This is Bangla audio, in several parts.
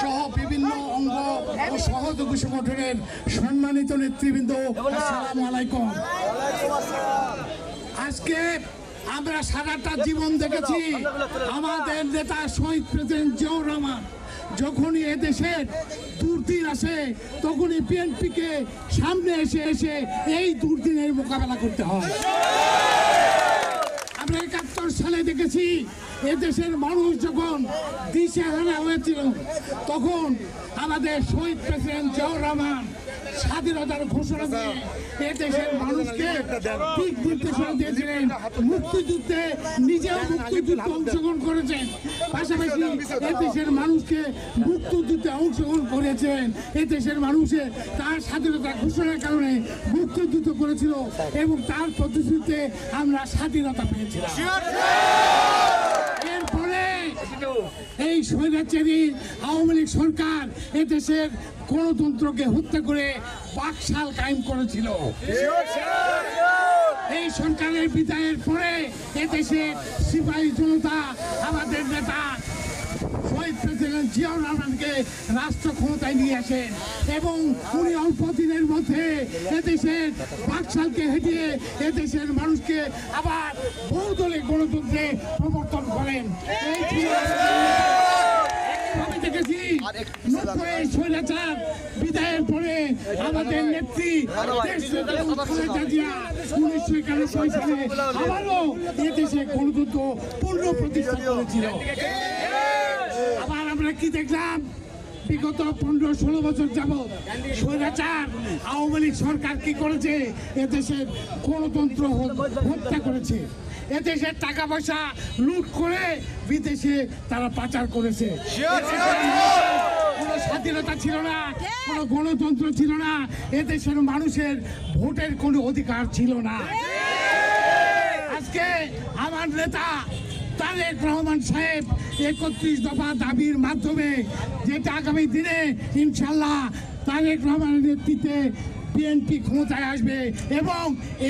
সহ বিভিন্ন অঙ্গ ও সহযোগী সংগঠনের সম্মানিত নেতৃবৃন্দ আসসালামু আলাইকুম। আজকে আমরা সারাটা জীবন দেখেছি আমাদের নেতা শহীদ প্রেসিডেন্ট জিয়াউর রহমান। যখনই এদেশের দুর্দিন আসে তখনই বিএনপিকে সামনে এসে এসে এই দুর্দিনের মোকাবেলা করতে হয়। আমরা একাত্তর সালে দেখেছি এদেশের মানুষ যখন দিশেহারা হয়েছিল, তখন আমাদের শহীদ প্রেসিডেন্ট জিয়াউর রহমান স্বাধীনতার ঘোষণা দিয়ে এদেশের মানুষকে দিক নির্দেশনা দিয়েছিলেন। মুক্তিযুদ্ধে নিজেও মুক্তিযুদ্ধে অংশগ্রহণ করেছেন। পাশাপাশি এদেশের মানুষকে মুক্তিযুদ্ধে অংশগ্রহণ করেছেন। এদেশের মানুষে তার স্বাধীনতা ঘোষণার কারণে মুক্তিযুদ্ধ করেছিল এবং তার প্রতিশ্রুতিতে আমরা স্বাধীনতা পেয়েছিলাম। এই স্বৈরাচারী আওয়ামী লীগ সরকার এদেশের গণতন্ত্রকে হত্যা করে বাকশাল কায়েম করেছিল। এই সরকারের বিদায়ের পরে এদেশের সিপাহী জনতা, আমাদের নেতা প্রেসিডেন্ট জিয়াউর রহমানকে রাষ্ট্র ক্ষমতায় নিয়ে আসেন এবং উনি অল্প দিনের মধ্যে এদেশের বাকশালকে হেঁটিয়ে এদেশের মানুষকে আবার বহুদলীয় গণতন্ত্রে প্রবর্তন করেন দেখেছি পরে আমাদের নেত্রী উনিশশো একানব্বই করেছিল আমরা কি দেখলাম? বিগত পনেরো ষোলো বছর যাবৎ স্বৈরাচার আওয়ামী লীগ সরকার কি করেছে? এদেশের গণতন্ত্র হত্যা করেছে। এদেশের টাকা পয়সা লুট করে বিদেশে তারা পাচার করেছে। কোনো স্বাধীনতা ছিল না কোনো গণতন্ত্র ছিল না। এদেশের মানুষের ভোটের কোনো অধিকার ছিল না। আজকে আমার নেতা তারেক রহমান সাহেব একত্রিশ দফা দাবির মাধ্যমে যেটা আগামী দিনে ইনশাল্লাহ তারেক রহমানের নেতৃত্বে বিএনপি ক্ষমতায় আসবে এবং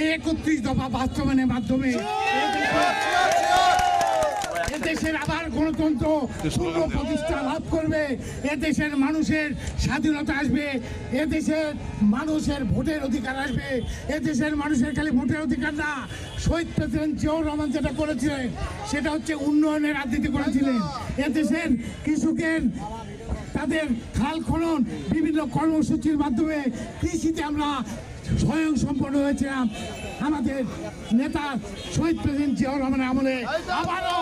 একত্রিশ দফা বাস্তবায়নের মাধ্যমে এদেশের আবার গণতন্ত্র পূর্ণ প্রতিষ্ঠা লাভ করবে। এদেশের মানুষের স্বাধীনতা আসবে, এদেশের মানুষের ভোটের অধিকার আসবে, এদেশের মানুষের খালি ভোটের অধিকার না, শহীদ প্রেসিডেন্ট জিয়াউর রহমান যেটা করেছিলেন, সেটা হচ্ছে উন্নয়নের রাজনীতি করেছিলেন। এদেশের কৃষকের তাদের খাল খনন, বিভিন্ন কর্মসূচির মাধ্যমে কৃষিতে আমরা স্বয়ং সম্পন্ন হয়েছিলাম। আমাদের নেতা শহীদ প্রেসিডেন্ট জিয়াউর রহমানের আমলে আবারও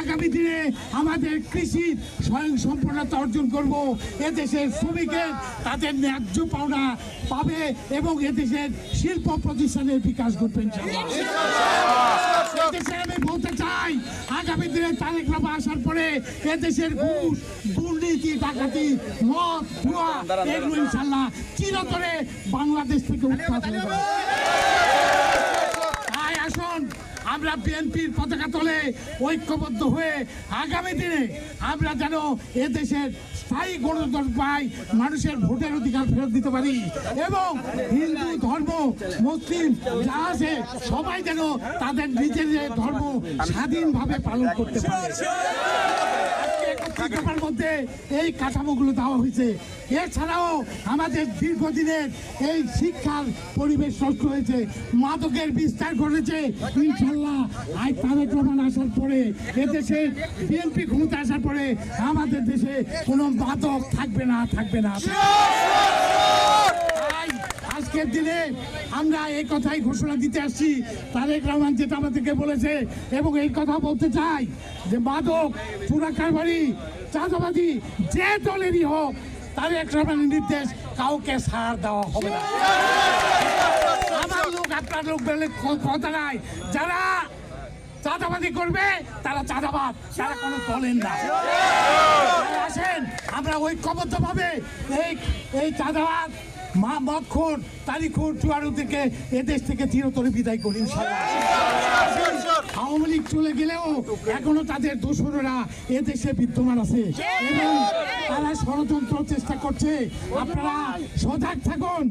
আগামী দিনে আমাদের কৃষি স্বয়ং সম্পূর্ণতা অর্জন করব এদেশের শ্রমিকের তাদের ন্যায্য পাওনা পাবে এবং এদেশের শিল্প প্রতিষ্ঠানের বিকাশ আমি বলতে চাই আগামী দিনে তারেক রহমান আসার পরে এদেশের ঘুষ দুর্নীতি ডাকাতি, মদ জুয়া এগুলো ইনশাল্লাহ চিরতরে বাংলাদেশ থেকে উৎখাত হয়ে যাবে তাই আসুন আমরা বিএনপির পতাকা তলে ঐক্যবদ্ধ হয়ে আগামী দিনে আমরা যেন এ দেশের স্থায়ী গণতন্ত্র পাই, মানুষের ভোটের অধিকার ফেরত দিতে পারি এবং হিন্দু ধর্ম, মুসলিম যা আছে সবাই যেন তাদের নিজের ধর্ম স্বাধীনভাবে পালন করতে পারে। দফার মধ্যে এই কাঠামোগুলো দেওয়া হয়েছে। এছাড়াও আমাদের দীর্ঘদিনের এই শিক্ষার পরিবেশ নষ্ট হয়েছে। মাদকের বিস্তার ঘটেছে। ইনশাল্লাহ আই তাদের প্রমাণ আসার পরে এদেশে বিএনপি ক্ষমতা আসার পরে আমাদের দেশে কোনো মাদক থাকবে না থাকবে না। আজকের দিনে আমরা এই কথাই ঘোষণা দিতে আসছি। তারেক রহমান যেটা আমাদেরকে বলেছে এবং এই কথা বলতে চাই যে মাদক, চোরা কারবারি, চাঁদাবাজি যে দলেরই হোক, তারেক রহমানের নির্দেশ কাউকে ছাড় দেওয়া হবে না। আমার লোক, আপনার লোক বলে কথা নাই। যারা চাঁদাবাজি করবে, তারা চাঁদাবাদ তারা কোনো দলের না। আসেন, আমরা ঐক্যবদ্ধভাবে এই এই চাঁদাবাদ মা মক্ষণ তারিখুর চুয়ারু থেকে এদেশ থেকে চিরতরে বিদায় করি আওয়ামী লীগ চলে গেলেও এখনও তাদের দোসররা এদেশে বিদ্যমান আছে। এবং তারা ষড়যন্ত্র চেষ্টা করছে। আপনারা সজাগ থাকুন।